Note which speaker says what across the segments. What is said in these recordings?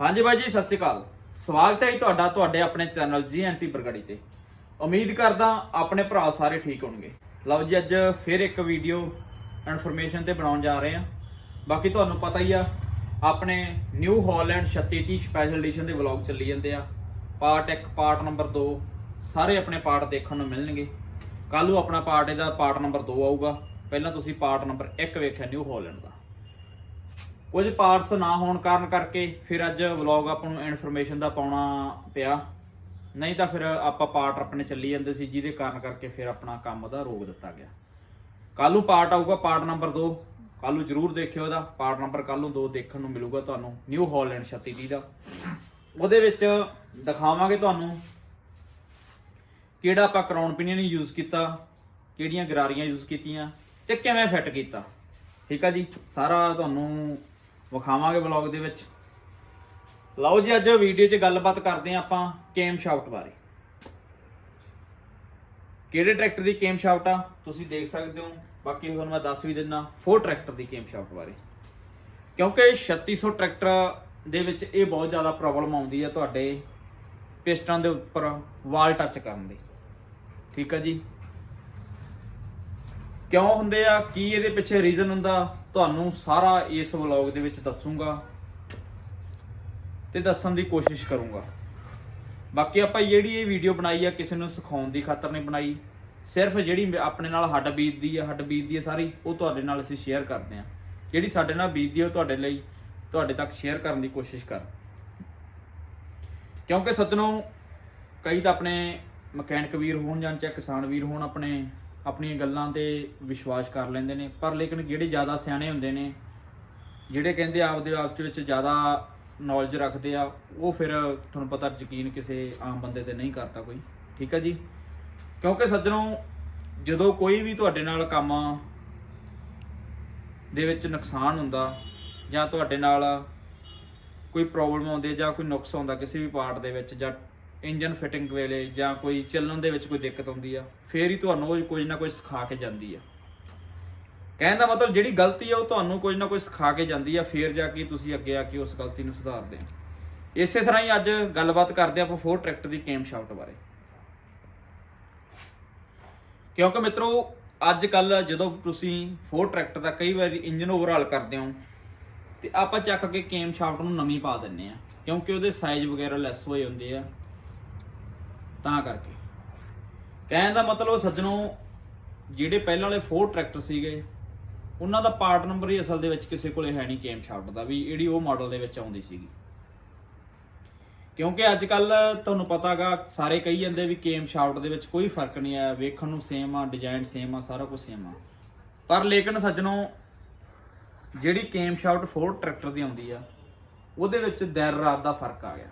Speaker 1: ਹਾਂਜੀ ਬਾਈ ਜੀ, ਸਤਿ ਸ਼੍ਰੀ ਅਕਾਲ। ਸਵਾਗਤ ਹੈ ਜੀ ਤੁਹਾਡਾ ਤੁਹਾਡੇ ਆਪਣੇ ਚੈਨਲ ਜੀਐਨਟੀ ਬਰਗੜੀ ਤੇ। ਉਮੀਦ ਕਰਦਾ ਆਪਣੇ ਭਰਾ ਸਾਰੇ ਠੀਕ ਹੋਣਗੇ। ਲਓ ਜੀ, ਅੱਜ ਫਿਰ ਇੱਕ ਵੀਡੀਓ ਇਨਫੋਰਮੇਸ਼ਨ ਤੇ ਬਣਾਉਣ ਜਾ ਰਹੇ ਹਾਂ। ਬਾਕੀ ਤੁਹਾਨੂੰ ਪਤਾ ਹੀ ਆ, ਆਪਣੇ ਨਿਊ ਹਾਲੈਂਡ 3630 ਸਪੈਸ਼ਲ ਐਡੀਸ਼ਨ ਦੇ ਵਲੌਗ ਚੱਲੀ ਜਾਂਦੇ ਆ। ਪਾਰਟ 1 ਪਾਰਟ ਨੰਬਰ 2 ਸਾਰੇ ਆਪਣੇ ਪਾਰਟ ਦੇਖਣ ਨੂੰ ਮਿਲਣਗੇ। ਕੱਲ ਨੂੰ ਆਪਣਾ ਪਾਰਟ ਇਹਦਾ ਪਾਰਟ ਨੰਬਰ 2 ਆਊਗਾ। ਪਹਿਲਾਂ ਤੁਸੀਂ ਪਾਰਟ ਨੰਬਰ 1 ਵੇਖਿਆ ਨਿਊ ਹਾਲੈਂਡ ਦਾ। ਕੁਝ ਪਾਰਟਸ ਨਾ ਹੋਣ ਕਾਰਨ ਕਰਕੇ ਫਿਰ ਅੱਜ ਵਲੌਗ ਆਪਾਂ ਨੂੰ ਇਨਫੋਰਮੇਸ਼ਨ ਦਾ ਪਾਉਣਾ ਪਿਆ। ਨਹੀਂ ਤਾਂ ਫਿਰ ਆਪਾਂ ਪਾਰਟ ਆਪਣੇ ਚੱਲੀ ਜਾਂਦੇ ਸੀ, ਜਿਹਦੇ ਕਾਰਨ ਕਰਕੇ ਫਿਰ ਆਪਣਾ ਕੰਮ ਦਾ ਰੋਕ ਦਿੱਤਾ ਗਿਆ। ਕੱਲ ਨੂੰ ਪਾਰਟ ਆਊਗਾ ਪਾਰਟ ਨੰਬਰ 2 ਕੱਲ ਨੂੰ ਜਰੂਰ ਦੇਖਿਓ ਇਹਦਾ। ਪਾਰਟ ਨੰਬਰ ਕੱਲ ਨੂੰ 2 ਦੇਖਣ ਨੂੰ ਮਿਲੂਗਾ ਤੁਹਾਨੂੰ। ਨਿਊ ਹਾਲੈਂਡ 3630 ਦਾ। ਉਹਦੇ ਵਿੱਚ ਦਿਖਾਵਾਂਗੇ ਤੁਹਾਨੂੰ ਕਿਹੜਾ ਆਪਾਂ ਕਰਾਉਨ ਪਿਨੀਅਨ ਯੂਜ਼ ਕੀਤਾ, ਕਿਹੜੀਆਂ ਗਰਾਰੀਆਂ ਯੂਜ਼ ਕੀਤੀਆਂ ਤੇ ਕਿਵੇਂ ਫਿੱਟ ਕੀਤਾ। ਠੀਕ ਆ ਜੀ? ਸਾਰਾ ਤੁਹਾਨੂੰ ਵਿਖਾਵਾਂਗੇ ਵਲੌਗ ਦੇ ਵਿੱਚ। ਲਓ ਜੀ, ਅੱਜ ਵੀਡੀਓ 'ਚ ਗੱਲਬਾਤ ਕਰਦੇ ਹਾਂ ਆਪਾਂ ਕੇਮ ਸ਼ਾਫਟ ਬਾਰੇ। ਕਿਹੜੇ ਟਰੈਕਟਰ ਦੀ ਕੇਮ ਸ਼ਾਫਟ ਆ? ਤੁਸੀਂ ਦੇਖ ਸਕਦੇ ਹੋ। ਬਾਕੀ ਤੁਹਾਨੂੰ ਮੈਂ ਦੱਸ ਵੀ ਦਿੰਦਾ ਫੋਰ ਟਰੈਕਟਰ ਦੀ ਕੇਮ ਸ਼ਾਫਟ ਬਾਰੇ। ਕਿਉਂਕਿ 3600 ਟਰੈਕਟਰ ਦੇ ਵਿੱਚ ਇਹ ਬਹੁਤ ਜ਼ਿਆਦਾ ਪ੍ਰੋਬਲਮ ਆਉਂਦੀ ਹੈ ਤੁਹਾਡੇ ਪਿਸਟਨ ਦੇ ਉੱਪਰ ਵਾਲ ਟੱਚ ਕਰਨ ਦੀ। ਠੀਕ ਆ ਜੀ? ਕਿਉਂ ਹੁੰਦੇ ਆ? ਕੀ ਇਹਦੇ ਪਿੱਛੇ ਰੀਜ਼ਨ ਹੁੰਦਾ? ਤੁਹਾਨੂੰ ਸਾਰਾ ਇਸ ਵਲੌਗ ਦੇ ਵਿੱਚ ਦੱਸੂਗਾ ਤੇ ਦੱਸਣ ਦੀ ਕੋਸ਼ਿਸ਼ ਕਰੂੰਗਾ। ਬਾਕੀ ਆਪਾਂ ਜਿਹੜੀ ਇਹ ਵੀਡੀਓ ਬਣਾਈ ਆ, ਕਿਸੇ ਨੂੰ ਸਿਖਾਉਣ ਦੀ ਖਾਤਰ ਨਹੀਂ ਬਣਾਈ। ਸਿਰਫ ਜਿਹੜੀ ਮੇ- ਆਪਣੇ ਨਾਲ ਹੱਡ ਬੀਤਦੀ ਆ, ਹੱਡ ਬੀਤਦੀ ਆ ਸਾਰੀ, ਉਹ ਤੁਹਾਡੇ ਨਾਲ ਅਸੀਂ ਸ਼ੇਅਰ ਕਰਦੇ ਆ। ਜਿਹੜੀ ਸਾਡੇ ਨਾਲ ਬੀਤਦੀ ਆ, ਉਹ ਤੁਹਾਡੇ ਲਈ ਤੁਹਾਡੇ ਤੱਕ ਸ਼ੇਅਰ ਕਰਨ ਦੀ ਕੋਸ਼ਿਸ਼ ਕਰ। ਕਿਉਂਕਿ ਸੱਜਣੋ ਕਈ ਤਾਂ ਆਪਣੇ ਮਕੈਨਿਕ ਵੀਰ ਹੋਣ ਜਾਂ ਚਾਹੇ ਕਿਸਾਨ ਵੀਰ ਹੋਣ ਆਪਣੇ ਆਪਣੀਆਂ ਗੱਲਾਂ ਤੇ ਵਿਸ਼ਵਾਸ ਕਰ ਲੈਂਦੇ ਨੇ, ਪਰ ਲੇਕਿਨ ਜਿਹੜੇ ਜ਼ਿਆਦਾ ਸਿਆਣੇ ਹੁੰਦੇ ਨੇ, ਜਿਹੜੇ ਕਹਿੰਦੇ ਆਪਦੇ ਆਪ ਚ ਵਿੱਚ ਜ਼ਿਆਦਾ ਨੌਲੇਜ ਰੱਖਦੇ ਆ, ਉਹ ਫਿਰ ਤੁਹਾਨੂੰ ਪਤਾ ਯਕੀਨ ਕਿਸੇ ਆਮ ਬੰਦੇ ਤੇ ਨਹੀਂ ਕਰਦਾ ਕੋਈ। ਠੀਕ ਆ ਜੀ? ਕਿਉਂਕਿ ਸੱਜਣੋ, ਜਦੋਂ ਕੋਈ ਵੀ ਤੁਹਾਡੇ ਨਾਲ ਕੰਮ ਦੇ ਵਿੱਚ ਨੁਕਸਾਨ ਹੁੰਦਾ, ਜਾਂ ਤੁਹਾਡੇ ਨਾਲ ਕੋਈ ਪ੍ਰੋਬਲਮ ਆਉਂਦੀ ਜਾਂ ਕੋਈ ਨੁਕਸ ਆਉਂਦਾ ਕਿਸੇ ਵੀ ਪਾਰਟ ਦੇ ਵਿੱਚ, ਜਾਂ ਇੰਜਨ ਫਿਟਿੰਗ ਵੇਲੇ ਜਾਂ ਕੋਈ ਚੱਲਣ ਦੇ ਵਿੱਚ ਕੋਈ ਦਿੱਕਤ ਆਉਂਦੀ ਆ, ਫੇਰ ਹੀ ਤੁਹਾਨੂੰ ਉਹ ਕੁਝ ਨਾ ਕੁਝ ਸਿਖਾ ਕੇ ਜਾਂਦੀ ਆ। ਕਹਿਣ ਦਾ ਮਤਲਬ ਜਿਹੜੀ ਗਲਤੀ ਆ ਉਹ ਤੁਹਾਨੂੰ ਕੁਝ ਨਾ ਕੁਝ ਸਿਖਾ ਕੇ ਜਾਂਦੀ ਆ, ਫੇਰ ਜਾ ਕੇ ਤੁਸੀਂ ਅੱਗੇ ਆ ਕੇ ਉਸ ਗਲਤੀ ਨੂੰ ਸੁਧਾਰਦੇ ਆ ਇਸੇ ਤਰ੍ਹਾਂ ਹੀ ਅੱਜ ਗੱਲਬਾਤ ਕਰਦੇ ਆਪਾਂ ਫੋਰ ਟਰੈਕਟਰ ਦੀ ਕੇਮ ਸ਼ਾਫਟ ਬਾਰੇ। ਕਿਉਂਕਿ ਮਿੱਤਰੋ ਅੱਜ ਕੱਲ ਜਦੋਂ ਤੁਸੀਂ ਫੋਰ ਟਰੈਕਟਰ ਦਾ ਕਈ ਵਾਰੀ ਇੰਜਨ ਓਵਰਹਾਲ ਕਰਦੇ ਹੋ, ਤੇ ਆਪਾਂ ਚੱਕ ਕੇ ਕੇਮ ਸ਼ਾਫਟ ਨੂੰ ਨਵੀਂ ਪਾ ਦਿੰਨੇ ਆ ਕਿਉਂਕਿ ਉਹਦੇ ਸਾਈਜ਼ ਵਗੈਰਾ ਲੈਸ ਹੋਏ ਹੁੰਦੇ ਆ। ਤਾਂ ਕਰਕੇ। ਕਹਿਣ ਦਾ ਮਤਲਬ ਸੱਜਣੋ, ਜਿਹੜੇ ਪਹਿਲਾਂ ਵਾਲੇ ਫੋਰ ਟਰੈਕਟਰ ਸੀਗੇ, ਉਹਨਾਂ ਦਾ ਪਾਰਟ ਨੰਬਰ ਹੀ ਅਸਲ ਦੇ ਵਿੱਚ ਕਿਸੇ ਕੋਲੇ ਹੈ ਨਹੀਂ ਕੇਮ ਸ਼ਾਫਟ ਦਾ, ਵੀ ਜਿਹੜੀ ਉਹ ਮਾਡਲ ਦੇ ਵਿੱਚ ਆਉਂਦੀ ਸੀਗੀ। ਕਿਉਂਕਿ ਅੱਜ ਕੱਲ ਤੁਹਾਨੂੰ ਪਤਾਗਾ ਸਾਰੇ ਕਹੀ ਜਾਂਦੇ ਵੀ ਕੇਮ ਸ਼ਾਫਟ ਦੇ ਵਿੱਚ ਕੋਈ ਫ਼ਰਕ ਨਹੀਂ ਆ ਵੇਖਣ ਨੂੰ ਸੇਮ ਆ ਡਿਜ਼ਾਈਨ ਸੇਮ ਆ, ਸਾਰਾ ਕੁਝ ਸੇਮ ਆ। ਪਰ ਲੇਕਿਨ ਸੱਜਣੋ, ਜਿਹੜੀ ਕੇਮ ਸ਼ਾਫਟ ਫੋਰ ਟਰੈਕਟਰ ਦੀ ਆਉਂਦੀ ਆ, ਉਹਦੇ ਵਿੱਚ ਦਰ ਰਾਤ ਦਾ ਫ਼ਰਕ ਆ ਗਿਆ।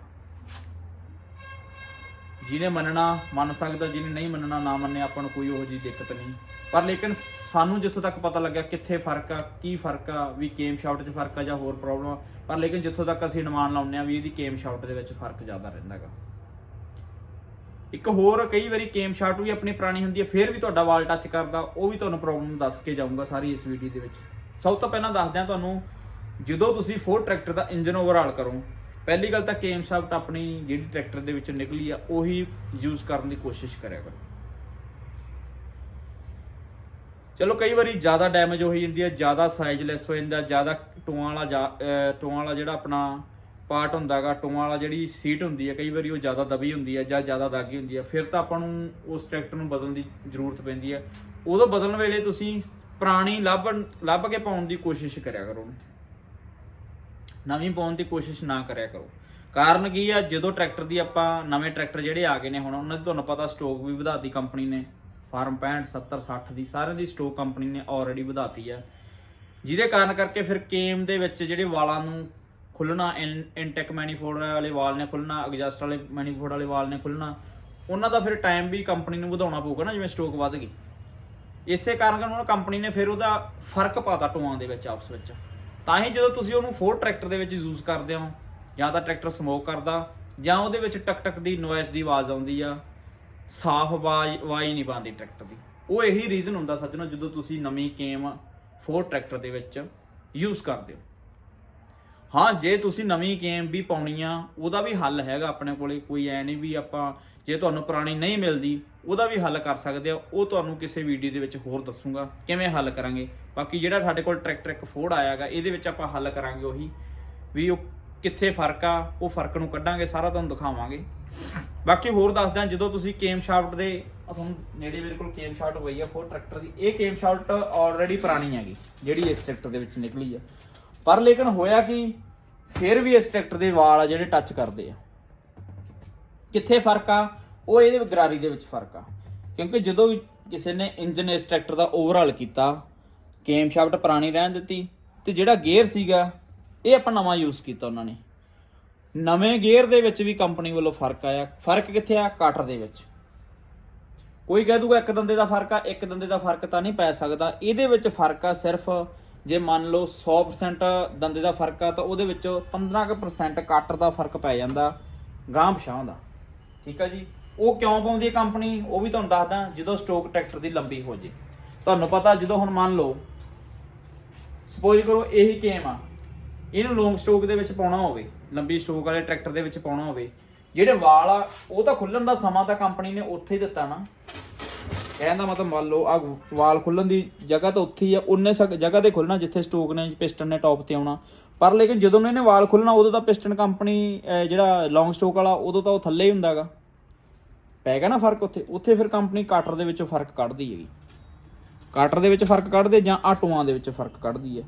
Speaker 1: ਜਿਹਨੇ ਮੰਨਣਾ, ਮੰਨ ਸਕਦਾ, ਜਿਹਨੇ ਨਹੀਂ ਮੰਨਣਾ, ਨਾ ਮੰਨੇ, ਆਪਾਂ ਨੂੰ ਕੋਈ ਉਹੋ ਜੀ ਦਿੱਕਤ ਨਹੀਂ। ਪਰ ਲੇਕਿਨ ਸਾਨੂੰ ਜਿੱਥੋਂ ਤੱਕ ਪਤਾ ਲੱਗਿਆ ਕਿੱਥੇ ਫ਼ਰਕ ਆ, ਕੀ ਫ਼ਰਕ ਆ, ਵੀ ਕੇਮ ਸ਼ਾਫਟ 'ਚ ਫ਼ਰਕ ਆ ਜਾਂ ਹੋਰ ਪ੍ਰੋਬਲਮ ਆ, ਪਰ ਲੇਕਿਨ ਜਿੱਥੋਂ ਤੱਕ ਅਸੀਂ ਅਨੁਮਾਨ ਲਾਉਂਦੇ ਆ ਵੀ ਇਹਦੀ ਕੇਮ ਸ਼ਾਫਟ ਦੇ ਵਿੱਚ ਫ਼ਰਕ ਜ਼ਿਆਦਾ ਰਹਿੰਦਾਗਾ ਇੱਕ ਹੋਰ, ਕਈ ਵਾਰੀ ਕੇਮ ਸ਼ਾਟ ਵੀ ਆਪਣੀ ਪੁਰਾਣੀ ਹੁੰਦੀ ਹੈ ਫਿਰ ਵੀ ਤੁਹਾਡਾ ਵਾਲ ਟੱਚ ਕਰਦਾ, ਉਹ ਵੀ ਤੁਹਾਨੂੰ ਪ੍ਰੋਬਲਮ ਦੱਸ ਕੇ ਜਾਊਂਗਾ ਸਾਰੀ ਇਸ ਵੀਡੀਓ ਦੇ ਵਿੱਚ। ਸਭ ਤੋਂ ਪਹਿਲਾਂ ਦੱਸਦਿਆਂ ਤੁਹਾਨੂੰ, ਜਦੋਂ ਤੁਸੀਂ ਫੋਰ ਟਰੈਕਟਰ ਦਾ ਇੰਜਨ ਓਵਰਹਾਲ ਕਰੋ ਪਹਿਲੀ ਗੱਲ ਤਾਂ ਕੇਮ ਸ਼ਾਫਟ ਆਪਣੀ ਜਿਹੜੀ ਟਰੈਕਟਰ ਦੇ ਵਿੱਚੋਂ ਨਿਕਲੀ ਆ, ਉਹੀ ਯੂਜ਼ ਕਰਨ ਦੀ ਕੋਸ਼ਿਸ਼ ਕਰਿਆ ਕਰੋ। ਚਲੋ ਕਈ ਵਾਰੀ ਜ਼ਿਆਦਾ ਡੈਮੇਜ ਹੋ ਜਾਂਦੀ ਹੈ ਜ਼ਿਆਦਾ ਸਾਈਜ਼ ਲੈਸ ਹੋ ਜਾਂਦਾ, ਜ਼ਿਆਦਾ ਟੋਆਂ ਵਾਲਾ ਜਾ- ਅਹ ਟੋਆਂ ਵਾਲਾ ਜਿਹੜਾ ਆਪਣਾ ਪਾਰਟ ਹੁੰਦਾਗਾ ਟੋਆਂ ਵਾਲਾ ਜਿਹੜੀ ਸੀਟ ਹੁੰਦੀ ਹੈ ਕਈ ਵਾਰੀ ਉਹ ਜ਼ਿਆਦਾ ਦਬੀ ਹੁੰਦੀ ਹੈ ਜਾਂ ਜ਼ਿਆਦਾ ਦਾਗੀ ਹੁੰਦੀ ਹੈ ਫਿਰ ਤਾਂ ਆਪਾਂ ਨੂੰ ਉਸ ਟਰੈਕਟਰ ਨੂੰ ਬਦਲਣ ਦੀ ਜ਼ਰੂਰਤ ਪੈਂਦੀ ਹੈ ਉਦੋਂ ਬਦਲਣ ਵੇਲੇ ਤੁਸੀਂ ਪੁਰਾਣੀ ਲੱਭ ਲੱਭ ਕੇ ਪਾਉਣ ਦੀ ਕੋਸ਼ਿਸ਼ ਕਰਿਆ ਕਰੋ। ਨਵੀਂ ਪਾਉਣ ਦੀ ਕੋਸ਼ਿਸ਼ ਨਾ ਕਰਿਆ ਕਰੋ। ਕਾਰਨ ਕੀ ਆ? ਜਦੋਂ ਟਰੈਕਟਰ ਦੀ ਆਪਾਂ ਨਵੇਂ ਟਰੈਕਟਰ ਜਿਹੜੇ ਆ ਗਏ ਨੇ ਹੁਣ, ਉਹਨਾਂ ਦੀ ਤੁਹਾਨੂੰ ਪਤਾ ਸਟੋਕ ਵੀ ਵਧਾਤੀ ਕੰਪਨੀ ਨੇ। ਫਾਰਮ 65 70 60 ਦੀ ਸਾਰਿਆਂ ਦੀ ਸਟੋਕ ਕੰਪਨੀ ਨੇ ਆਲਰੇਡੀ ਵਧਾਤੀ ਆ। ਜਿਹਦੇ ਕਾਰਨ ਕਰਕੇ ਫਿਰ ਕੇਮ ਦੇ ਵਿੱਚ ਜਿਹੜੇ ਵਾਲਾਂ ਨੂੰ ਖੁੱਲਣਾ ਇਨਟੈਕ ਮੈਨੀਫੋਲਡ ਵਾਲੇ ਵਾਲ ਨੇ ਖੁੱਲਣਾ ਐਗਜ਼ਾਸਟ ਵਾਲੇ ਮੈਨੀਫੋਲਡ ਵਾਲੇ ਵਾਲ ਨੇ ਖੁੱਲਣਾ ਉਹਨਾਂ ਦਾ ਫਿਰ ਟਾਈਮ ਵੀ ਕੰਪਨੀ ਨੂੰ ਵਧਾਉਣਾ ਪਊਗਾ ਨਾ, ਜਿਵੇਂ ਸਟੋਕ ਵੱਧ ਗਈ। ਇਸੇ ਕਾਰਨ ਉਹਨਾਂ ਕੰਪਨੀ ਨੇ ਫਿਰ ਉਹਦਾ ਫ਼ਰਕ ਪਾਤਾ ਟੋਆਂ ਦੇ ਵਿੱਚ ਆਪਸ ਵਿੱਚ। ਤਾਂ ਹੀ ਜਦੋਂ ਤੁਸੀਂ ਉਹਨੂੰ ਫੋਰ ਟਰੈਕਟਰ ਦੇ ਵਿੱਚ ਯੂਜ਼ ਕਰਦੇ ਹੋ, ਜਾਂ ਤਾਂ ਟਰੈਕਟਰ ਸਮੋਕ ਕਰਦਾ, ਜਾਂ ਉਹਦੇ ਵਿੱਚ ਟਕ ਟਕ ਦੀ ਨੋਇਸ ਦੀ ਆਵਾਜ਼ ਆਉਂਦੀ ਆ, ਸਾਫ਼ ਆਵਾਜ਼ ਆਵਾਜ਼ ਨਹੀਂ ਪਾਉਂਦੀ ਟਰੈਕਟਰ ਦੀ। ਉਹ ਇਹੀ ਰੀਜ਼ਨ ਹੁੰਦਾ ਸੱਜਣੋ ਜਦੋਂ ਤੁਸੀਂ ਨਵੀਂ ਕੇਮ ਫੋਰ ਟਰੈਕਟਰ ਦੇ ਵਿੱਚ ਯੂਜ਼ ਕਰਦੇ ਹੋ। ਹਾਂ, ਜੇ ਤੁਸੀਂ ਨਵੀਂ ਗੇਮ ਵੀ ਪਾਉਣੀ ਆ, ਉਹਦਾ ਵੀ ਹੱਲ ਹੈਗਾ ਆਪਣੇ ਕੋਲੇ, ਕੋਈ ਐ ਨਹੀਂ ਵੀ ਆਪਾਂ ਜੇ ਤੁਹਾਨੂੰ ਪੁਰਾਣੀ ਨਹੀਂ ਮਿਲਦੀ, ਉਹਦਾ ਵੀ ਹੱਲ ਕਰ ਸਕਦੇ ਆ, ਉਹ ਤੁਹਾਨੂੰ ਕਿਸੇ ਵੀਡੀਓ ਦੇ ਵਿੱਚ ਹੋਰ ਦੱਸੂਗਾ, ਕਿਵੇਂ ਹੱਲ ਕਰਾਂਗੇ। ਬਾਕੀ ਜਿਹੜਾ ਸਾਡੇ ਕੋਲ ਟਰੈਕਟਰ ਇੱਕ ਫੋਰਡ ਆਇਆਗਾ ਇਹਦੇ ਵਿੱਚ ਆਪਾਂ ਹੱਲ ਕਰਾਂਗੇ ਉਹੀ, ਵੀ ਉਹ ਕਿੱਥੇ ਫ਼ਰਕ ਆ, ਉਹ ਫ਼ਰਕ ਨੂੰ ਕੱਢਾਂਗੇ, ਸਾਰਾ ਤੁਹਾਨੂੰ ਦਿਖਾਵਾਂਗੇ। ਬਾਕੀ ਹੋਰ ਦੱਸਦਾ ਜਦੋਂ ਤੁਸੀਂ ਕੇਮ ਸ਼ਾਫਟ ਦੇ ਤੁਹਾਨੂੰ ਨੇੜੇ ਮੇਰੇ ਕੋਲ ਕੇਮ ਸ਼ਾਫਟ ਹੋਈ ਆ ਫੋਰ ਟਰੈਕਟਰ ਦੀ, ਇਹ ਕੇਮ ਸ਼ਾਫਟ ਆਲਰੇਡੀ ਪੁਰਾਣੀ ਹੈਗੀ, ਜਿਹੜੀ ਇਸ ਟਰੈਕਟਰ ਦੇ ਵਿੱਚ ਨਿਕਲੀ ਆ। ਪਰ ਲੇਕਿਨ ਹੋਇਆ ਕਿ? ਫਿਰ ਵੀ ਇਸ ਟਰੈਕਟਰ ਦੇ ਵਾਲ ਆ ਜਿਹੜੇ ਟੱਚ ਕਰਦੇ ਆ। ਕਿੱਥੇ ਫ਼ਰਕ ਆ? ਉਹ ਇਹਦੇ ਗਰਾਰੀ ਦੇ ਵਿੱਚ ਫ਼ਰਕ ਆ। ਕਿਉਂਕਿ ਜਦੋਂ ਵੀ ਕਿਸੇ ਨੇ ਇੰਜਨ ਇਸ ਟਰੈਕਟਰ ਦਾ ਓਵਰਆਲ ਕੀਤਾ, ਕੇਮ ਸ਼ਾਫਟ ਪੁਰਾਣੀ ਰਹਿਣ ਦਿੱਤੀ ਤੇ ਜਿਹੜਾ ਗੇਅਰ ਸੀਗਾ, ਇਹ ਆਪਾਂ ਨਵਾਂ ਯੂਜ਼ ਕੀਤਾ ਉਹਨਾਂ ਨੇ। ਨਵੇਂ ਗੇਅਰ ਦੇ ਵਿੱਚ ਵੀ ਕੰਪਨੀ ਵੱਲੋਂ ਫ਼ਰਕ ਆਇਆ। ਫ਼ਰਕ ਕਿੱਥੇ ਆ? ਕਾਟਰ ਦੇ ਵਿੱਚ। ਕੋਈ ਕਹਿ ਦੂਗਾ ਇੱਕ ਦੰਦੇ ਦਾ ਫ਼ਰਕ ਆ, ਇੱਕ ਦੰਦੇ ਦਾ ਫ਼ਰਕ ਤਾਂ ਨਹੀਂ ਪੈ ਸਕਦਾ। ਇਹਦੇ ਵਿੱਚ ਫ਼ਰਕ ਆ ਸਿਰਫ ਜੇ ਮੰਨ ਲਓ 100% ਦੰਦੇ ਦਾ ਫ਼ਰਕ ਆ, ਤਾਂ ਉਹਦੇ ਵਿੱਚ 15% ਕਟਰ ਦਾ ਫ਼ਰਕ ਪੈ ਜਾਂਦਾ ਗਾਂਹ ਪਛਾਂ ਦਾ। ਠੀਕ ਆ ਜੀ? ਉਹ ਕਿਉਂ ਪਾਉਂਦੀ ਹੈ ਕੰਪਨੀ? ਉਹ ਵੀ ਤੁਹਾਨੂੰ ਦੱਸਦਾ, ਜਦੋਂ ਸਟੋਕ ਟਰੈਕਟਰ ਦੀ ਲੰਬੀ ਹੋ ਜੇ। ਤੁਹਾਨੂੰ ਪਤਾ, ਜਦੋਂ ਹੁਣ ਮੰਨ ਲਓ ਸਪੋਜ਼ ਕਰੋ ਇਹੀ ਕੇਮ ਆ। ਇਹਨੂੰ ਲੌਂਗ ਸਟੋਕ ਦੇ ਵਿੱਚ ਪਾਉਣਾ ਹੋਵੇ, ਲੰਬੀ ਸਟੋਕ ਵਾਲੇ ਟਰੈਕਟਰ ਦੇ ਵਿੱਚ ਪਾਉਣਾ ਹੋਵੇ, ਜਿਹੜੇ ਵਾਲ ਆ, ਉਹ ਤਾਂ ਖੁੱਲਣ ਦਾ ਸਮਾਂ ਤਾਂ ਕੰਪਨੀ ਨੇ ਉੱਥੇ ਹੀ ਦਿੱਤਾ ਨਾ। ਕਹਿਣ ਦਾ ਮਤਲਬ ਮੰਨ ਲਓ ਆ ਵਾਲ ਖੁੱਲਣ ਦੀ ਜਗ੍ਹਾ ਤਾਂ ਉੱਥੇ ਹੀ ਆ ਉਨੇ ਸਕ ਜਗ੍ਹਾ ਤੇ ਖੁੱਲਣਾ ਜਿੱਥੇ ਸਟੋਕ ਨੇ, ਪਿਸਟਨ ਨੇ ਟੌਪ ਤੇ ਆਉਣਾ। ਪਰ ਲੇਕਿਨ ਜਦੋਂ ਇਹਨੇ ਵਾਲ ਖੁੱਲਣਾ, ਉਦੋਂ ਤਾਂ ਪਿਸਟਨ ਕੰਪਨੀ ਜਿਹੜਾ ਲੌਂਗ ਸਟੋਕ ਵਾਲਾ, ਉਦੋਂ ਤਾਂ ਉਹ ਥੱਲੇ ਹੀ ਹੁੰਦਾਗਾ। ਪੈ ਗਿਆ ਨਾ ਫ਼ਰਕ ਉੱਥੇ। ਉੱਥੇ ਫਿਰ ਕੰਪਨੀ ਕਾਟਰ ਦੇ ਵਿੱਚੋਂ ਫ਼ਰਕ ਕੱਢਦੀ ਹੈਗੀ। ਕਾਟਰ ਦੇ ਵਿੱਚ ਫ਼ਰਕ ਕੱਢਦੇ ਜਾਂ ਆਟੋਆਂ ਦੇ ਵਿੱਚ ਫ਼ਰਕ ਕੱਢਦੀ ਹੈ।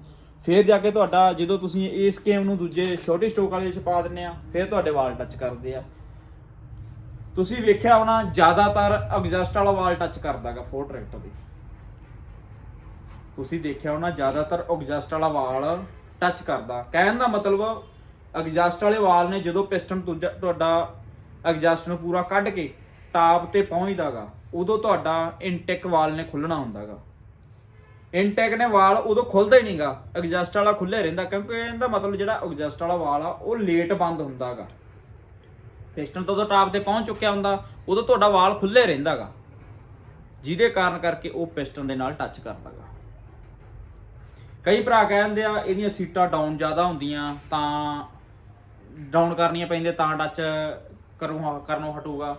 Speaker 1: ਫਿਰ ਜਾ ਕੇ ਤੁਹਾਡਾ, ਜਦੋਂ ਤੁਸੀਂ ਇਸ ਗੇਮ ਨੂੰ ਦੂਜੇ ਛੋਟੀ ਸਟੋਕ ਵਾਲੇ ਵਿੱਚ ਪਾ ਦਿੰਦੇ ਆ, ਫਿਰ ਤੁਹਾਡੇ ਵਾਲ ਟੱਚ ਕਰਦੇ ਆ। ਤੁਸੀਂ ਵੇਖਿਆ ਹੋਣਾ, ਜ਼ਿਆਦਾਤਰ ਐਗਜ਼ਾਸਟ ਵਾਲਾ ਵਾਲ ਟੱਚ ਕਰਦਾਗਾ ਫੋਰ ਟਰੈਕਟਰ ਦੀ ਤੁਸੀਂ ਦੇਖਿਆ ਹੋਣਾ, ਜ਼ਿਆਦਾਤਰ ਐਗਜ਼ਾਸਟ ਵਾਲਾ ਵਾਲ ਟੱਚ ਕਰਦਾ। ਕਹਿਣ ਦਾ ਮਤਲਬ ਐਗਜ਼ਾਸਟ ਵਾਲੇ ਵਾਲ ਨੇ ਜਦੋਂ ਪਿਸਟਨ ਤੁਹਾਡਾ ਐਗਜ਼ਾਸਟ ਨੂੰ ਪੂਰਾ ਕੱਢ ਕੇ ਟਾਪ ਤੇ ਪਹੁੰਚਦਾਗਾ, ਉਦੋਂ ਤੁਹਾਡਾ ਇਨਟੈਕ ਵਾਲ ਨੇ ਖੁੱਲਣਾ ਹੁੰਦਾਗਾ। ਇਨਟੈਕ ਨੇ ਵਾਲ ਉਦੋਂ ਖੁੱਲਦਾ ਹੀ ਨਹੀਂਗਾ ਐਗਜ਼ਾਸਟ ਵਾਲਾ ਖੁੱਲੇ ਰਹਿੰਦਾ, ਕਿਉਂਕਿ ਇਹਦਾ ਮਤਲਬ ਜਿਹੜਾ ਐਗਜ਼ਾਸਟ ਵਾਲਾ ਵਾਲ ਆ, ਉਹ ਲੇਟ ਬੰਦ ਹੁੰਦਾਗਾ। ਪਿਸਟਨ ਤੋਂ ਜਦੋਂ ਟਾਪ ਤੇ ਪਹੁੰਚ ਚੁੱਕਿਆ ਹੁੰਦਾ, ਉਦੋਂ ਤੁਹਾਡਾ ਵਾਲ ਖੁੱਲੇ ਰਹਿੰਦਾਗਾ। ਜਿਹਦੇ ਕਾਰਨ ਕਰਕੇ ਉਹ ਪਿਸਟਨ ਦੇ ਨਾਲ ਟੱਚ ਕਰਦਾਗਾ। ਕਈ ਭਰਾ ਕਹਿੰਦੇ ਆ, ਇਹਦੀਆਂ ਸੀਟਾਂ ਡਾਊਨ ਜ਼ਿਆਦਾ ਹੁੰਦੀਆਂ, ਤਾਂ ਡਾਊਨ ਕਰਨੀਆਂ ਪੈਂਦੀਆਂ, ਤਾਂ ਟੱਚ ਕਰੋ, ਕਰਨੋਂ ਹਟੂਗਾ।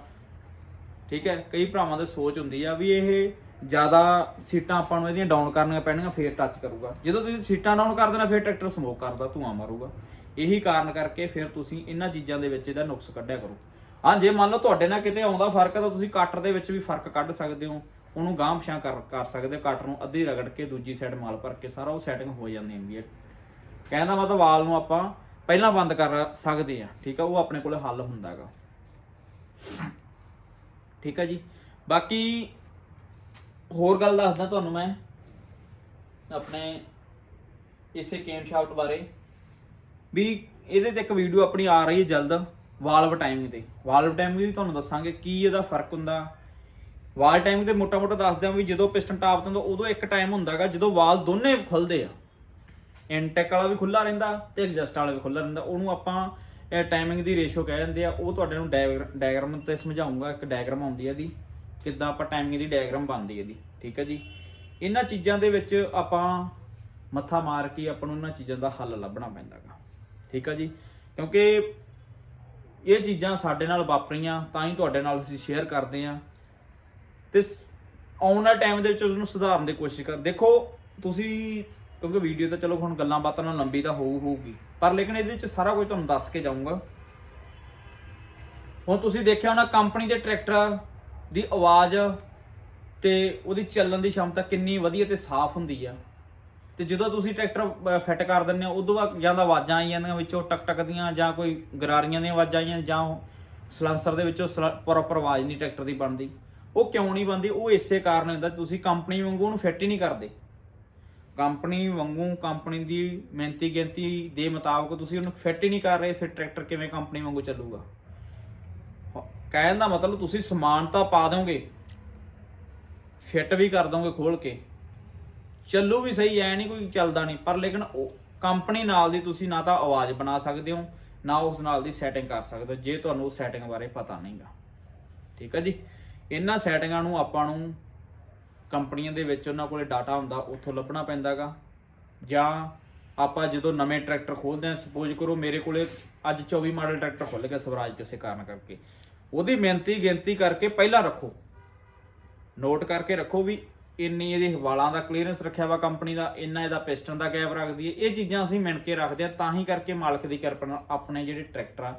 Speaker 1: ਠੀਕ ਹੈ, ਕਈ ਭਰਾਵਾਂ ਦੀ ਸੋਚ ਹੁੰਦੀ ਆ ਵੀ ਇਹ ਜ਼ਿਆਦਾ ਸੀਟਾਂ ਆਪਾਂ ਨੂੰ ਇਹਦੀਆਂ ਡਾਊਨ ਕਰਨੀਆਂ ਪੈਣਗੀਆਂ, ਫੇਰ ਟੱਚ ਕਰੂਗਾ। ਜਦੋਂ ਤੁਸੀਂ ਸੀਟਾਂ ਡਾਊਨ ਕਰ ਦੇਣਾ, ਫਿਰ ਟਰੈਕਟਰ ਸਮੋਕ ਕਰਦਾ, ਧੂਆਂ ਮਾਰੂਗਾ। ਇਹੀ ਕਾਰਨ ਕਰਕੇ ਫਿਰ ਤੁਸੀਂ ਇਹਨਾਂ ਚੀਜ਼ਾਂ ਦੇ ਵਿੱਚ ਇਹਦਾ ਨੁਕਸ ਕੱਢਿਆ ਕਰੋ। ਹਾਂ, ਜੇ ਮੰਨ ਲਓ ਤੁਹਾਡੇ ਨਾਲ ਕਿਤੇ ਆਉਂਦਾ ਫ਼ਰਕ ਹੈ ਤਾਂ ਤੁਸੀਂ ਕਟਰ ਦੇ ਵਿੱਚ ਵੀ ਫ਼ਰਕ ਕੱਢ ਸਕਦੇ ਹੋ। ਉਹਨੂੰ ਗਾਂਹ ਪਛਾਂ ਕਰ ਕਰ ਸਕਦੇ ਹੋ ਕਟਰ ਨੂੰ ਅੱਧੀ ਰਗੜ ਕੇ ਦੂਜੀ ਸਾਈਡ ਮਾਲ ਭਰ ਕੇ ਸਾਰਾ ਉਹ ਸੈਟਿੰਗ ਹੋ ਜਾਂਦੀ ਹੁੰਦੀ ਹੈ ਕਹਿੰਦਾ ਮਤਲਬ ਵਾਲ ਨੂੰ ਆਪਾਂ ਪਹਿਲਾਂ ਬੰਦ ਕਰ ਸਕਦੇ ਆ ਠੀਕ ਆ, ਉਹ ਆਪਣੇ ਕੋਲ ਹੱਲ ਹੁੰਦਾ ਹੈਗਾ। ਠੀਕ ਆ ਜੀ। ਬਾਕੀ ਹੋਰ ਗੱਲ ਦੱਸਦਾ ਤੁਹਾਨੂੰ ਮੈਂ ਆਪਣੇ ਇਸੇ ਕੇਮ ਸ਼ਾਫਟ ਬਾਰੇ। ਵੀ ਇਹਦੇ ਤੇ ਇੱਕ ਵੀਡੀਓ ਆਪਣੀ ਆ ਰਹੀ ਹੈ ਜਲਦ, ਵਾਲਵ ਟਾਈਮਿੰਗ ਤੇ। ਵਾਲਵ ਟਾਈਮਿੰਗ ਵੀ ਤੁਹਾਨੂੰ ਦੱਸਾਂਗੇ ਕੀ ਇਹਦਾ ਫ਼ਰਕ ਹੁੰਦਾ। ਵਾਲ ਟਾਈਮਿੰਗ ਤੇ ਮੋਟਾ-ਮੋਟਾ ਦੱਸਦੇ ਹਾਂ ਵੀ ਜਦੋਂ ਪਿਸਟਨ ਟਾਪ ਤੋਂ ਹੁੰਦਾ, ਉਦੋਂ ਇੱਕ ਟਾਈਮ ਹੁੰਦਾਗਾ ਜਦੋਂ ਵਾਲ ਦੋਨੇ ਖੁੱਲਦੇ ਆ। ਇਨਟੈਕ ਵਾਲਾ ਵੀ ਖੁੱਲਾ ਰਹਿੰਦਾ ਤੇ ਐਗਜ਼ਸਟ ਵਾਲਾ ਵੀ ਖੁੱਲਾ ਰਹਿੰਦਾ। ਉਹਨੂੰ ਆਪਾਂ ਟਾਈਮਿੰਗ ਦੀ ਰੇਸ਼ੋ ਕਹਿ ਦਿੰਦੇ ਆ। ਉਹ ਤੁਹਾਡੇ ਨੂੰ ਡਾਇਗਰਾਮ ਤੇ ਸਮਝਾਉਂਗਾ, ਇੱਕ ਡਾਇਗਰਾਮ ਆਉਂਦੀ ਹੈ ਇਹਦੀ। ਕਿੱਦਾਂ ਆਪਾਂ ਟਾਈਮਿੰਗ ਦੀ ਡਾਇਗਰਾਮ ਬਣਦੀ ਹੈ ਇਹਦੀ, ਠੀਕ ਹੈ ਜੀ? ਇਹਨਾਂ ਚੀਜ਼ਾਂ ਦੇ ਵਿੱਚ ਆਪਾਂ ਮੱਥਾ ਮਾਰ ਕੇ ਆਪਾਂ ਨੂੰ ਇਹਨਾਂ ਚੀਜ਼ਾਂ ਦਾ ਹੱਲ ਲੱਭਣਾ ਪੈਂਦਾਗਾ। ਠੀਕ ਆ ਜੀ? ਕਿਉਂਕਿ ਇਹ ਚੀਜ਼ਾਂ ਸਾਡੇ ਨਾਲ ਵਾਪਰੀਆਂ, ਤਾਂ ਹੀ ਤੁਹਾਡੇ ਨਾਲ ਅਸੀਂ ਸ਼ੇਅਰ ਕਰਦੇ ਆ ਤੇ ਆਉਣ ਵਾਲੇ ਟਾਈਮ ਦੇ ਵਿੱਚ ਉਸ ਨੂੰ ਸੁਧਾਰਨ ਦੀ ਕੋਸ਼ਿਸ਼ ਕਰ, ਦੇਖੋ, ਤੁਸੀਂ, ਕਿਉਂਕਿ ਵੀਡੀਓ ਤਾਂ ਚਲੋ ਹੁਣ ਗੱਲਾਂ ਬਾਤਾਂ ਨਾਲ ਲੰਬੀ ਤਾਂ ਹੋਊ ਹੋਊਗੀ। ਪਰ ਲੇਕਿਨ ਇਹਦੇ ਵਿੱਚ ਸਾਰਾ ਕੁਝ ਤੁਹਾਨੂੰ ਦੱਸ ਕੇ ਜਾਊਂਗਾ। ਹੁਣ ਤੁਸੀਂ ਦੇਖਿਆ ਹੋਣਾ ਕੰਪਨੀ ਦੇ ਟਰੈਕਟਰ ਦੀ ਆਵਾਜ਼ ਤੇ ਉਹਦੀ ਚੱਲਣ ਦੀ ਸ਼ਮਤਾ ਕਿੰਨੀ ਵਧੀਆ ਤੇ ਸਾਫ਼ ਹੁੰਦੀ ਆ। ਤੇ ਜਦੋਂ ਤੁਸੀਂ ਟਰੈਕਟਰ ਫਿੱਟ ਕਰ ਦਿੰਦੇ ਹੋ, ਉਦੋਂ ਬਾਅਦ ਜਾਂ ਤਾਂ ਆਵਾਜ਼ਾਂ ਆਈ ਜਾਂਦੀਆਂ ਵਿੱਚੋਂ ਟਕ ਟਕ ਦੀਆਂ ਜਾਂ ਕੋਈ ਗਰਾਰੀਆਂ ਦੀਆਂ ਆਵਾਜ਼ਾਂ ਆਈਆਂ ਜਾਂ ਸਲੈਂਸਰ ਦੇ ਵਿੱਚੋਂ ਪ੍ਰੋਪਰ ਆਵਾਜ਼ ਨਹੀਂ ਟਰੈਕਟਰ ਦੀ ਬਣਦੀ। ਉਹ ਕਿਉਂ ਨਹੀਂ ਬਣਦੀ? ਉਹ ਇਸੇ ਕਾਰਨ ਹੁੰਦਾ, ਤੁਸੀਂ ਕੰਪਨੀ ਵਾਂਗੂ ਉਹਨੂੰ ਫਿੱਟ ਹੀ ਨਹੀਂ ਕਰਦੇ। ਕੰਪਨੀ ਵਾਂਗੂ ਕੰਪਨੀ ਦੀ ਮਿਹਨਤੀ ਗਿਣਤੀ ਦੇ ਮੁਤਾਬਕ ਤੁਸੀਂ ਉਹਨੂੰ ਫਿੱਟ ਹੀ ਨਹੀਂ ਕਰ ਰਹੇ, ਫਿਰ ਟਰੈਕਟਰ ਕਿਵੇਂ ਕੰਪਨੀ ਵਾਂਗੂ ਚੱਲੂਗਾ? ਕਹਿਣ ਦਾ ਮਤਲਬ ਤੁਸੀਂ ਸਮਾਨ ਤਾਂ ਪਾ ਦੋਗੇ ਫਿੱਟ ਵੀ ਕਰ ਦੋਗੇ ਖੋਲ ਕੇ। ਚੱਲੂ ਵੀ ਸਹੀ, ਐ ਨਹੀਂ ਕੋਈ ਚੱਲਦਾ ਨਹੀਂ। ਪਰ ਲੇਕਿਨ ਉਹ ਕੰਪਨੀ ਨਾਲ ਦੀ ਤੁਸੀਂ ਨਾ ਤਾਂ ਆਵਾਜ਼ ਬਣਾ ਸਕਦੇ ਹੋ, ਨਾ ਉਸ ਨਾਲ ਦੀ ਸੈਟਿੰਗ ਕਰ ਸਕਦੇ ਹੋ। ਜੇ ਤੁਹਾਨੂੰ ਉਸ ਸੈਟਿੰਗ ਬਾਰੇ ਪਤਾ ਨਹੀਂਗਾ। ਠੀਕ ਹੈ ਜੀ? ਇਹਨਾਂ ਸੈਟਿੰਗਾਂ ਨੂੰ ਆਪਾਂ ਨੂੰ ਕੰਪਨੀਆਂ ਦੇ ਵਿੱਚ ਉਹਨਾਂ ਕੋਲੇ ਡਾਟਾ ਹੁੰਦਾ, ਉੱਥੋਂ ਲੱਭਣਾ ਪੈਂਦਾਗਾ। ਜਾਂ ਆਪਾਂ ਜਦੋਂ ਨਵੇਂ ਟਰੈਕਟਰ ਖੋਲਦੇ ਹਾਂ ਸਪੋਜ਼ ਕਰੋ ਮੇਰੇ ਕੋਲੇ ਅੱਜ 24 ਮਾਡਲ ਟਰੈਕਟਰ ਖੁੱਲ ਗਿਆ ਸਵਰਾਜ ਕਿਸੇ ਕਾਰਨ ਕਰਕੇ। ਉਹਦੀ ਮਿਹਨਤੀ ਗਿਣਤੀ ਕਰਕੇ ਪਹਿਲਾਂ ਰੱਖੋ। ਨੋਟ ਕਰਕੇ ਰੱਖੋ ਵੀ ਇੰਨੀ ਇਹਦੇ ਹਵਾਲਾਂ ਦਾ ਕਲੀਅਰੈਂਸ ਰੱਖਿਆ ਵਾ ਕੰਪਨੀ ਦਾ, ਇੰਨਾ ਇਹਦਾ ਪਿਸਟਨ ਦਾ ਗੈਪ ਰੱਖਦੀ ਹੈ ਇਹ ਚੀਜ਼ਾਂ ਅਸੀਂ ਮਿਣ ਕੇ ਰੱਖਦੇ ਆ, ਤਾਂ ਹੀ ਕਰਕੇ ਮਾਲਕ ਦੀ ਕਿਰਪਾ ਨਾਲ ਆਪਣੇ ਜਿਹੜੇ ਟਰੈਕਟਰ ਆ,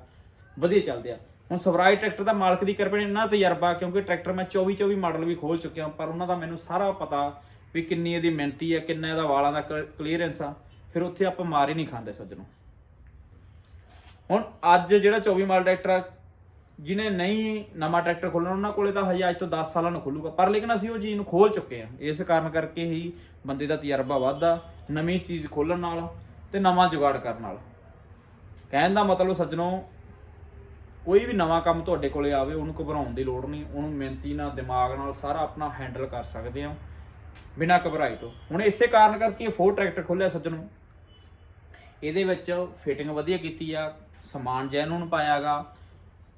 Speaker 1: ਵਧੀਆ ਚੱਲਦੇ ਆ। ਹੁਣ ਸਵਰਾਜ ਟਰੈਕਟਰ ਦਾ ਮਾਲਕ ਦੀ ਕਿਰਪਾ ਨਾਲ ਇੰਨਾ ਤਜਰਬਾ, ਕਿਉਂਕਿ ਟਰੈਕਟਰ ਮੈਂ 24 24 ਮਾਡਲ ਵੀ ਖੋਲ ਚੁੱਕਿਆ ਪਰ ਉਹਨਾਂ ਦਾ ਮੈਨੂੰ ਸਾਰਾ ਪਤਾ ਵੀ ਕਿੰਨੀ ਇਹਦੀ ਮਿਹਨਤੀ ਆ, ਕਿੰਨਾ ਇਹਦਾ ਵਾਲਾਂ ਦਾ ਕਲੀਅਰੈਂਸ ਆ। ਫਿਰ ਉੱਥੇ ਆਪਾਂ ਮਾਰ ਹੀ ਨਹੀਂ ਖਾਂਦੇ ਸੱਜਣੋਂ। ਹੁਣ ਅੱਜ ਜਿਹੜਾ 24 ਮਾਡਲ ਟਰੈਕਟਰ ਆ ਜਿਹਨੇ ਨਹੀਂ ਨਵਾਂ ਟਰੈਕਟਰ ਖੋਲਣਾ, ਉਹਨਾਂ ਕੋਲੇ ਤਾਂ ਹਜੇ ਅੱਜ ਤੋਂ 10 ਸਾਲਾਂ ਨੂੰ ਖੁੱਲੂਗਾ। ਪਰ ਲੇਕਿਨ ਅਸੀਂ ਉਹ ਚੀਜ਼ ਨੂੰ ਖੋਲ ਚੁੱਕੇ ਆ ਇਸ ਕਾਰਨ ਕਰਕੇ ਹੀ ਬੰਦੇ ਦਾ ਤਜਰਬਾ ਵੱਧਦਾ, ਨਵੀਂ ਚੀਜ਼ ਖੋਲਣ ਨਾਲ ਤੇ ਨਵਾਂ ਜੁਗਾੜ ਕਰਨ ਨਾਲ। ਕਹਿਣ ਦਾ ਮਤਲਬ ਸੱਜਣੋ, ਕੋਈ ਵੀ ਨਵਾਂ ਕੰਮ ਤੁਹਾਡੇ ਕੋਲੇ ਆਵੇ, ਉਹਨੂੰ ਘਬਰਾਉਣ ਦੀ ਲੋੜ ਨਹੀਂ। ਉਹਨੂੰ ਮਿਹਨਤੀ ਨਾਲ, ਦਿਮਾਗ ਨਾਲ ਸਾਰਾ ਆਪਣਾ ਹੈਂਡਲ ਕਰ ਸਕਦੇ ਆ ਬਿਨਾਂ ਘਬਰਾਈ ਤੋਂ। ਹੁਣ ਇਸੇ ਕਾਰਨ ਕਰਕੇ ਫੋਰ ਟਰੈਕਟਰ ਖੋਲਿਆ ਸੱਜਣੋ। ਇਹਦੇ ਵਿੱਚ ਫਿਟਿੰਗ ਵਧੀਆ ਕੀਤੀ ਆ, ਸਮਾਨ ਜੈਨੂਨ ਪਾਇਆਗਾ।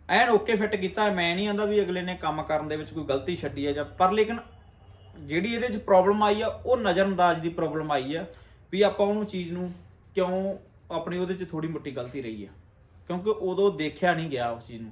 Speaker 1: ਐਨ ਓਕੇ ਫਿੱਟ ਕੀਤਾ ਹੈ। ਮੈਂ ਨਹੀਂ ਆਂਦਾ ਵੀ ਅਗਲੇ ਨੇ ਕੰਮ ਕਰਨ ਦੇ ਵਿੱਚ ਕੋਈ ਗਲਤੀ ਛੱਡੀ ਹੈ ਜਾਂ, ਪਰ ਲੇਕਿਨ ਜਿਹੜੀ ਇਹਦੇ ਵਿੱਚ ਪ੍ਰੋਬਲਮ ਆਈ ਆ, ਉਹ ਨਜ਼ਰਅੰਦਾਜ਼ ਦੀ ਪ੍ਰੋਬਲਮ ਆਈ ਆ ਵੀ ਆਪਾਂ ਉਹਨੂੰ ਚੀਜ਼ ਨੂੰ ਕਿਉਂ ਆਪਣੀ ਉਹਦੇ 'ਚ ਥੋੜੀ ਮੋਟੀ ਗਲਤੀ ਰਹੀ ਆ ਕਿਉਂਕਿ ਉਦੋਂ ਦੇਖਿਆ ਨਹੀਂ ਗਿਆ ਉਸ ਚੀਜ਼ ਨੂੰ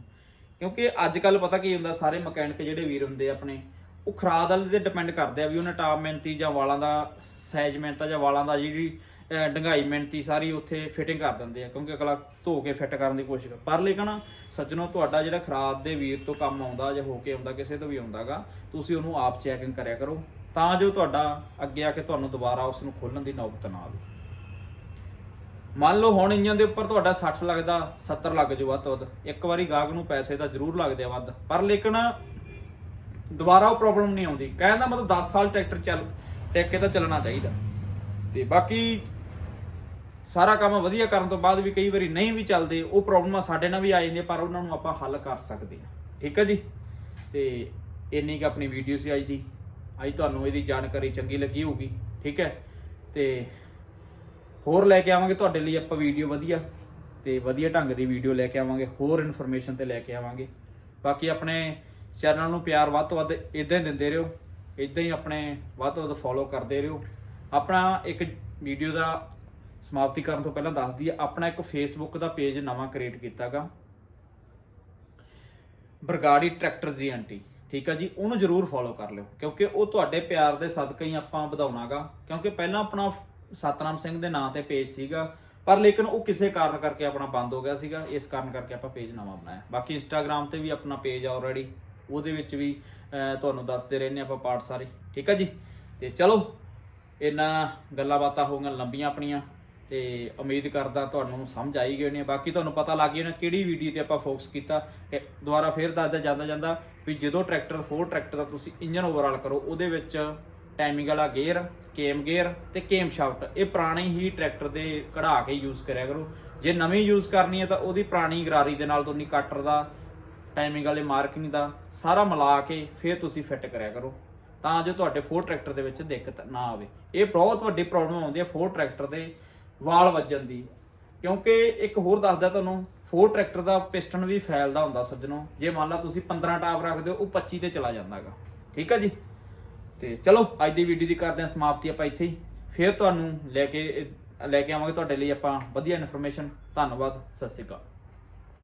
Speaker 1: ਕਿਉਂਕਿ ਅੱਜ ਕੱਲ ਪਤਾ ਕੀ ਹੁੰਦਾ, ਸਾਰੇ ਮਕੈਨਿਕ ਜਿਹੜੇ ਵੀਰ ਹੁੰਦੇ ਆ ਆਪਣੇ, ਉਹ ਖਰਾਦ ਵਾਲੇ ਤੇ ਡਿਪੈਂਡ ਕਰਦੇ ਆ ਵੀ ਉਹਨੇ ਟਾਪ ਮਿਹਨਤੀ ਜਾਂ ਵਾਲਾਂ ਦਾ ਸਾਈਜ਼ ਮਿਹਨਤਾ ਜਾਂ ਵਾਲਾਂ ਦਾ ਜਿਹੜੀ ਡੰਗਾਈ ਮਿਹਨਤੀ ਸਾਰੀ ਉੱਥੇ ਫਿਟਿੰਗ ਕਰ ਦਿੰਦੇ ਆ, ਕਿਉਂਕਿ ਅਗਲਾ ਧੋ ਕੇ ਫਿੱਟ ਕਰਨ ਦੀ ਕੋਸ਼ਿਸ਼ ਕਰ ਪਰ ਲੇਕਿਨ ਸੱਜਣੋ, ਤੁਹਾਡਾ ਜਿਹੜਾ ਖਰਾਦ ਦੇ ਵੀਰ ਤੋਂ ਕੰਮ ਆਉਂਦਾ, ਜਾਂ ਹੋ ਕੇ ਆਉਂਦਾ, ਕਿਸੇ ਤੋਂ ਵੀ ਆਉਂਦਾਗਾ, ਤੁਸੀਂ ਉਹਨੂੰ ਆਪ ਚੈਕਿੰਗ ਕਰਿਆ ਕਰੋ। ਤਾਂ ਜੋ ਤੁਹਾਡਾ ਅੱਗੇ ਆ ਕੇ ਤੁਹਾਨੂੰ ਦੁਬਾਰਾ ਉਸ ਨੂੰ ਖੋਲਣ ਦੀ ਨੌਬਤ ਨਾ ਆਵੇ। ਮੰਨ ਲਓ ਹੁਣ ਇੰਜਨ ਦੇ ਉੱਪਰ ਤੁਹਾਡਾ 60 ਲੱਗਦਾ 70 ਲੱਗ ਜਾਊ ਵੱਧ ਤੋਂ ਵੱਧ। ਇੱਕ ਵਾਰੀ ਗਾਹਕ ਨੂੰ ਪੈਸੇ ਤਾਂ ਜ਼ਰੂਰ ਲੱਗਦੇ ਆ ਵੱਧ। ਪਰ ਲੇਕਿਨ ਦੁਬਾਰਾ ਉਹ ਪ੍ਰੋਬਲਮ ਨਹੀਂ ਆਉਂਦੀ। ਕਹਿਣ ਦਾ ਮਤਲਬ 10 ਸਾਲ ਟਰੈਕਟਰ ਚੱਲ ਟਿਕ ਕੇ ਤਾਂ ਚੱਲਣਾ ਚਾਹੀਦਾ। ਤੇ ਬਾਕੀ ਸਾਰਾ ਕੰਮ ਵਧੀਆ ਕਰਨ ਤੋਂ ਬਾਅਦ ਵੀ ਕਈ ਵਾਰੀ ਨਹੀਂ ਵੀ ਚੱਲਦੇ, ਉਹ ਪ੍ਰੋਬਲਮਾਂ ਸਾਡੇ ਨਾਲ ਵੀ ਆ ਜਾਂਦੀਆਂ ਪਰ ਉਹਨਾਂ ਨੂੰ ਆਪਾਂ ਹੱਲ ਕਰ ਸਕਦੇ ਹਾਂ ਠੀਕ ਹੈ ਜੀ? ਤੇ ਇੰਨੀ ਕੁ ਆਪਣੀ ਵੀਡੀਓ ਸੀ ਅੱਜ ਦੀ। ਅੱਜ ਤੁਹਾਨੂੰ ਇਹਦੀ ਜਾਣਕਾਰੀ ਚੰਗੀ ਲੱਗੀ ਹੋਊਗੀ, ਠੀਕ ਹੈ? ਤੇ ਹੋਰ ਲੈ ਕੇ ਆਵਾਂਗੇ ਤੁਹਾਡੇ ਲਈ ਆਪਾਂ ਵੀਡੀਓ ਵਧੀਆ। ਤੇ ਵਧੀਆ ਢੰਗ ਦੀ ਵੀਡੀਓ ਲੈ ਕੇ ਆਵਾਂਗੇ, ਹੋਰ ਇਨਫੋਰਮੇਸ਼ਨ ਤੇ ਲੈ ਕੇ ਆਵਾਂਗੇ। ਬਾਕੀ ਆਪਣੇ ਚੈਨਲ ਨੂੰ ਪਿਆਰ ਵੱਧ ਤੋਂ ਵੱਧ ਇਦਾਂ ਹੀ ਦਿੰਦੇ ਰਹੋ ਇਦਾਂ ਹੀ ਆਪਣੇ ਵੱਧ ਤੋਂ ਵੱਧ ਫੋਲੋ ਕਰਦੇ ਰਹੋ। ਆਪਣਾ ਇੱਕ ਵੀਡੀਓ ਦਾ ਸਮਾਪਤੀ ਕਰਨ ਤੋਂ ਪਹਿਲਾਂ ਦੱਸ ਦਈਏ, ਆਪਣਾ ਇੱਕ ਫੇਸਬੁੱਕ ਦਾ ਪੇਜ ਨਵਾਂ create ਕੀਤਾਗਾ। Bargari tractor G N T ਠੀਕ ਆ ਜੀ? ਉਹਨੂੰ ਜਰੂਰ ਫੋਲੋ ਕਰ ਲਿਓ, ਕਿਉਂਕਿ ਉਹ ਤੁਹਾਡੇ ਪਿਆਰ ਦੇ ਸਦਕਾ ਹੀ ਆਪਾਂ ਵਧਾਉਣਾਗਾ। ਕਿਉਂਕਿ ਪਹਿਲਾਂ ਆਪਣਾ ਸਤਨਾਮ ਸਿੰਘ ਦੇ ਨਾਂ ਤੇ ਪੇਜ ਸੀਗਾ, ਪਰ ਲੇਕਿਨ ਉਹ ਕਿਸੇ ਕਾਰਨ ਕਰਕੇ ਆਪਣਾ ਬੰਦ ਹੋ ਗਿਆ ਸੀਗਾ। ਇਸ ਕਾਰਨ ਕਰਕੇ ਆਪਾਂ ਪੇਜ ਨਵਾਂ ਬਣਾਇਆ। ਬਾਕੀ ਇੰਸਟਾਗ੍ਰam ਤੇ ਵੀ ਆਪਣਾ ਪੇਜ ਆ ਆਲਰੇਡੀ ਉਹਦੇ ਵਿੱਚ ਵੀ ਤੁਹਾਨੂੰ ਦੱਸਦੇ ਰਹਿੰਦੇ ਆਪਾਂ ਪਾਰਟ ਸਾਰੇ। ਠੀਕ ਆ ਜੀ? ਤੇ ਚਲੋ, ਇਹਨਾਂ ਗੱਲਾਂ ਬਾਤਾਂ ਹੋ ਗਈਆਂ ਲੰਬੀਆਂ ਆਪਣੀਆਂ। ਤੇ ਉਮੀਦ ਕਰਦਾ ਤੁਹਾਨੂੰ ਸਮਝ ਆਈ ਗਈ ਹੋਣੀ ਹੈ। ਬਾਕੀ ਤੁਹਾਨੂੰ ਪਤਾ ਲੱਗ ਗਿਆ ਨਾ ਕਿਹੜੀ ਵੀਡੀਓ ਤੇ ਆਪਾਂ ਫੋਕਸ ਕੀਤਾ ਦੁਬਾਰਾ ਫੇਰ ਦੱਸਦਾ ਜਾਂਦਾ ਜਾਂਦਾ ਵੀ ਜਦੋਂ ਟਰੈਕਟਰ ਫੋਰ ਟਰੈਕਟਰ ਦਾ ਤੁਸੀਂ ਇੰਜਨ ਓਵਰਆਲ ਕਰੋ, ਉਹਦੇ ਵਿੱਚ ਟਾਈਮਿੰਗ ਵਾਲਾ ਗੇਅਰ ਕੇਮ ਗੇਅਰ ਤੇ ਕੇਮ ਸ਼ਾਫਟ ਇਹ ਪੁਰਾਣੇ ਹੀ ਟਰੈਕਟਰ ਦੇ ਕਢਾ ਕੇ ਯੂਜ਼ ਕਰਿਆ ਕਰੋ। ਜੇ ਨਵੀਂ ਯੂਜ਼ ਕਰਨੀ ਹੈ ਤਾਂ ਉਹਦੀ ਪੁਰਾਣੀ ਗਰਾਰੀ ਦੇ ਨਾਲ ਤੁਹਾਨੂੰ ਕਟਰ ਦਾ ਟਾਈਮਿੰਗ ਵਾਲੇ ਮਾਰਕਿੰਗ ਦਾ ਸਾਰਾ ਮਿਲਾ ਕੇ ਫਿਰ ਤੁਸੀਂ ਫਿੱਟ ਕਰਿਆ ਕਰੋ। ਤਾਂ ਜੋ ਤੁਹਾਡੇ ਫੋਰ ਟਰੈਕਟਰ ਦੇ ਵਿੱਚ ਦਿੱਕਤ ਨਾ ਆਵੇ। ਇਹ ਬਹੁਤ ਵੱਡੀ ਪ੍ਰੋਬਲਮ ਆਉਂਦੀ ਹੈ ਫੋਰ ਟਰੈਕਟਰ ਦੇ ਵਾਲ ਵੱਜਣ ਦੀ। ਕਿਉਂਕਿ ਇੱਕ ਹੋਰ ਦੱਸਦਾ ਤੁਹਾਨੂੰ ਫੋਰ ਟਰੈਕਟਰ ਦਾ ਪਿਸਟਨ ਵੀ ਫੈਲਦਾ ਹੁੰਦਾ ਸੱਜਣੋ। ਜੇ ਮੰਨ ਲਾ ਤੁਸੀਂ 15 ਟਾਪ ਰੱਖਦੇ ਹੋ, ਉਹ 25 ਤੇ ਚਲਾ ਜਾਂਦਾਗਾ। ਠੀਕ ਹੈ ਜੀ? ਤੇ ਚਲੋ, ਅੱਜ ਦੀ ਵੀਡੀਓ ਦੀ ਕਰਦੇ ਹਾਂ ਸਮਾਪਤੀ ਆਪਾਂ ਇੱਥੇ ਹੀ। ਫਿਰ ਤੁਹਾਨੂੰ ਲੈ ਕੇ ਲੈ ਕੇ ਆਵਾਂਗੇ। ਤੁਹਾਡੇ ਲਈ ਆਪਾਂ ਵਧੀਆ ਇਨਫੋਰਮੇਸ਼ਨ ਧੰਨਵਾਦ, ਸਤਿ ਸ਼੍ਰੀ ਅਕਾਲ।